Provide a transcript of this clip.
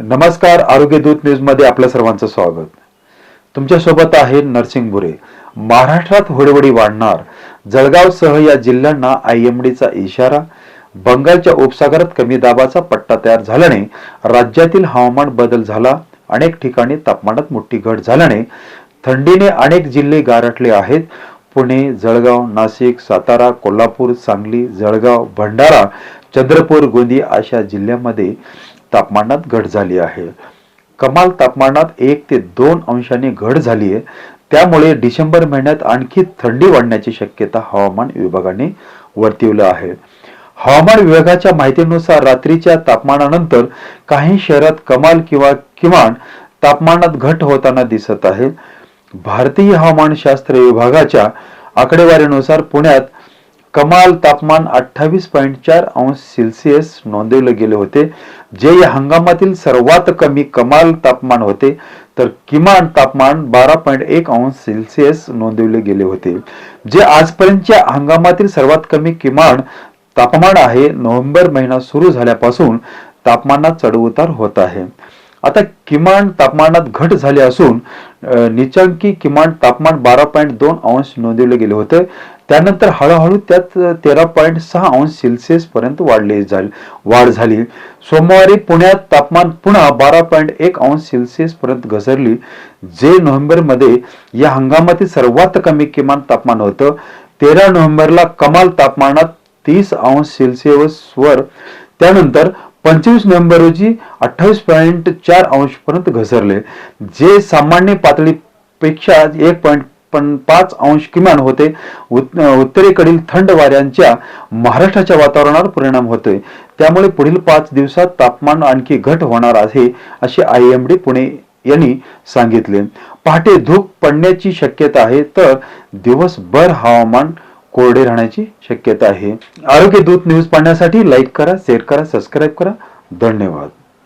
नमस्कार आरोग्य दूत न्यूजमध्ये आपल्या सर्वांचं स्वागत. तुमच्यासोबत आहे नरसिंग बुरे महाराष्ट्रात होडवडी वाढणार. जळगावसह या जिल्ह्यांना आयएमडीचा इशारा बंगालच्या उपसागरात कमी दाबाचा पट्टा तयार झाल्याने राज्यातील हवामान बदल झाला अनेक ठिकाणी तापमानात मोठी घट झाल्याने थंडीने अनेक जिल्हे गारठले आहेत. पुणे जळगाव नाशिक सातारा कोल्हापूर सांगली जळगाव भंडारा चंद्रपूर गोंदिया अशा जिल्ह्यामध्ये तापमानात घट झाली आहे. कमाल तापमानात एक ते दोन अंशांनी घट झाली आहे. त्यामुळे डिसेंबर महिन्यात आणखी थंडी वाढण्याची शक्यता हवामान विभागाने वर्तवलं आहे. हवामान विभागाच्या माहितीनुसार रात्रीच्या तापमानानंतर काही शहरात कमाल किंवा किमान तापमानात घट होताना दिसत आहे. भारतीय हवामानशास्त्र विभागाच्या आकडेवारीनुसार पुण्यात कमाल तापमान अठ्ठावीस पॉईंट चार अंश सेल्सिअस नोंदवले गेले होते. जे या हंगामातील सर्वात कमी कमाल तापमान होते तर किमान तापमान बारा पॉईंट एक अंश सेल्सिअस नोंदवले गेले होते. जे आजपर्यंतच्या हंगामातील सर्वात कमी किमान तापमान आहे नोव्हेंबर महिना सुरू झाल्यापासून तापमानात चढउतार होत आहे. आता किमान तापमानात घट झाली असून निचांकी किमान तापमान बारा पॉईंट दोन अंश नोंदवले गेले होते. त्यानंतर हळूहळू त्यात तेरा पॉईंट सहा अंश सेल्सिअस पर्यंत वाढले वाढ झाली. सोमवारी पुण्यात तापमान पुन्हा बारा पॉईंट एक अंश सेल्सिअस पर्यंत घसरली जे नोव्हेंबरमध्ये या हंगामातील सर्वात कमी किमान तापमान होतं. तेरा नोव्हेंबरला कमाल तापमानात तीस अंश सेल्सिअस वर त्यानंतर पंचवीस नोव्हेंबर रोजी अठ्ठावीस पॉईंट चार अंश पर्यंत घसरले. जे सामान्य पातळीपेक्षा एक पॉईंट पण पाच अंश किमान होते. उत- उत्तरेकडील थंड वाऱ्यांच्या महाराष्ट्राच्या वातावरणावर परिणाम होतोय. त्यामुळे पुढील पाच दिवसात तापमान आणखी घट होणार आहे असे आय एम डी पुणे यांनी सांगितले. पहाटे धूप पडण्याची शक्यता आहे तर दिवसभर हवामान कोरडे राहण्याची शक्यता आहे. आरोग्य दूत न्यूज पाहण्यासाठी लाईक करा शेअर करा सबस्क्राईब करा. धन्यवाद.